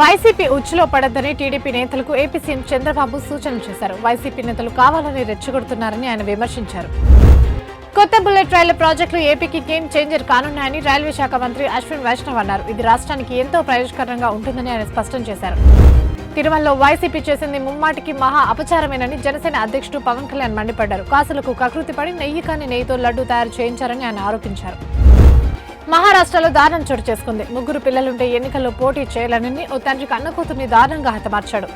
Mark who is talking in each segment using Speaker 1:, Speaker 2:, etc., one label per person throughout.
Speaker 1: YCP ఉచ్చులో పడద్దని TDP నేతలకు ఏపీ సీఎం చంద్రబాబు సూచనలు చేశారు. వైసీపీ నేతలు కావాలని రెచ్చగొడుతున్నారని ఆయన విమర్శించారు. కొత్త బుల్లెట్ రైళ్ళ ప్రాజెక్టులు ఏపీకి గేమ్ చేంజర్ కానున్నాయని రైల్వే శాఖ మంత్రి అశ్విన్ వైష్ణవ్ అన్నారు. ఇది రాష్ట్రానికి ఎంతో ప్రయోజకరంగా ఉంటుందని ఆయన స్పష్టం చేశారు. తిరుమలలో వైసీపీ చేసింది ముమ్మాటికి మహా అపచారమేనని జనసేన అధ్యక్షుడు పవన్ కళ్యాణ్ మండిపడ్డారు. కాసులకు కకృతి పడి నెయ్యి కాని నెయ్యితో లడ్డు తయారు చేయించారని ఆయన ఆరోపించారు. మహారాష్ట్రలో దారుణం చోటు చేసుకుంది. ముగ్గురు పిల్లలుంటే ఎన్నికల్లో పోటీ చేయాలని ఓ తండ్రి కన్నకూతుర్ని దారుణంగా హతమార్చాడు.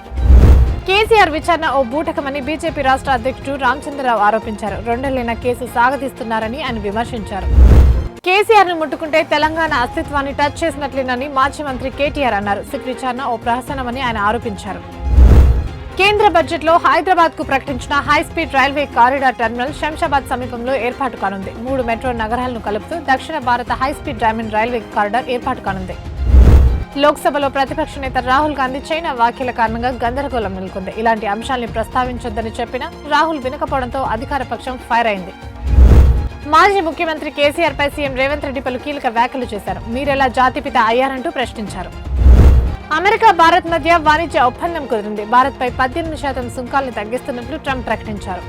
Speaker 1: కేసీఆర్ విచారణ ఓ బూటకమని బీజేపీ రాష్ట్ర అధ్యక్షుడు రామచంద్రరావు ఆరోపించారు. రెండేళ్ళైన కేసు సాగదీస్తున్నారని ఆయన విమర్శించారు. కేసీఆర్ను ముట్టుకుంటే తెలంగాణ అస్తిత్వాన్ని టచ్ చేసినట్లేనని మాజీ మంత్రి కేటీఆర్ అన్నారు. సిట్ విచారణ ఓ ప్రహసనమని ఆయన ఆరోపించారు. కేంద్ర బడ్జెట్లో హైదరాబాద్కు ప్రకటించిన high speed railway corridor terminal Shamshabad సమీపంలో ఏర్పాటు కానుంది. మూడు మెట్రో నగరాలను కలుపుతూ దక్షిణ భారత high speed diamond railway corridor ఏర్పాటు కానుంది. లోక్సభలో ప్రతిపక్ష నేత రాహుల్ గాంధీ చైనా వ్యాఖ్యల కారణంగా గందరగోళం నెలకొంది. ఇలాంటి అంశాల్ని ప్రస్తావించొద్దని చెప్పినా రాహుల్ వినకపోవడంతో అధికార పక్షం ఫైర్ అయింది. మాజీ ముఖ్యమంత్రి కేసీఆర్ పై సీఎం రేవంత్ రెడ్డి పలు కీలక వ్యాఖ్యలు చేశారు. మీరెలా జాతిపిత అయ్యారంటూ ప్రశ్నించారు. అమెరికా భారత్ మధ్య వాణిజ్య ఒప్పందం కుదిరింది. భారత్పై పద్దెనిమిది శాతం సుంకాలను తగ్గిస్తున్నట్లు ట్రంప్ ప్రకటించారు.